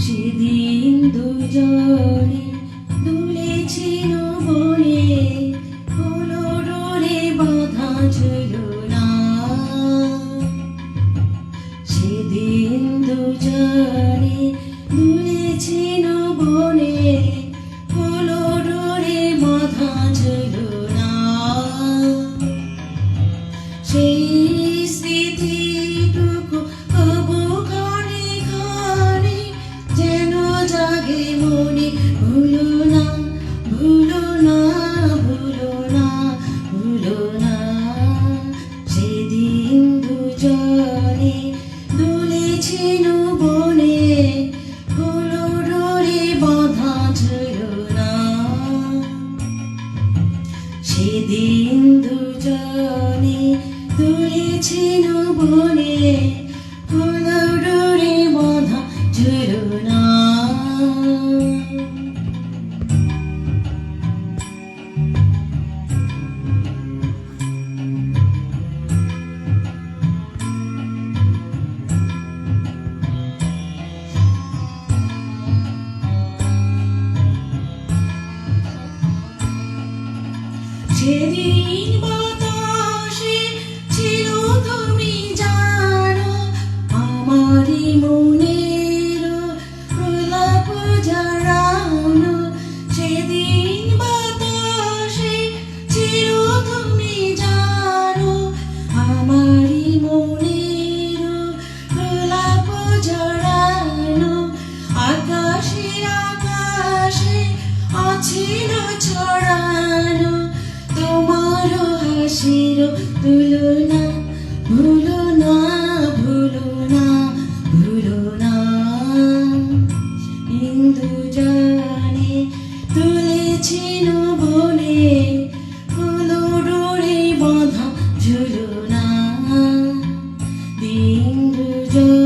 সেদিন দুজনে দুলেছিল সেদিন দুজনে তুলেছিল বনে হলো সেদিন বাতাসে হাসির না ভুলো না ভুলো না ভুলো না ইন্দু জানে, তুলেছিল বনে হলো ডোরে বাঁধা ঝুলনা। দিন দুজনে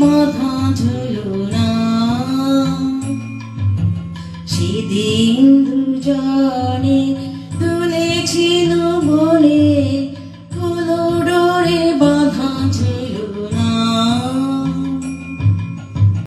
বাঁধা ঝুলো না সেদিন দুজনে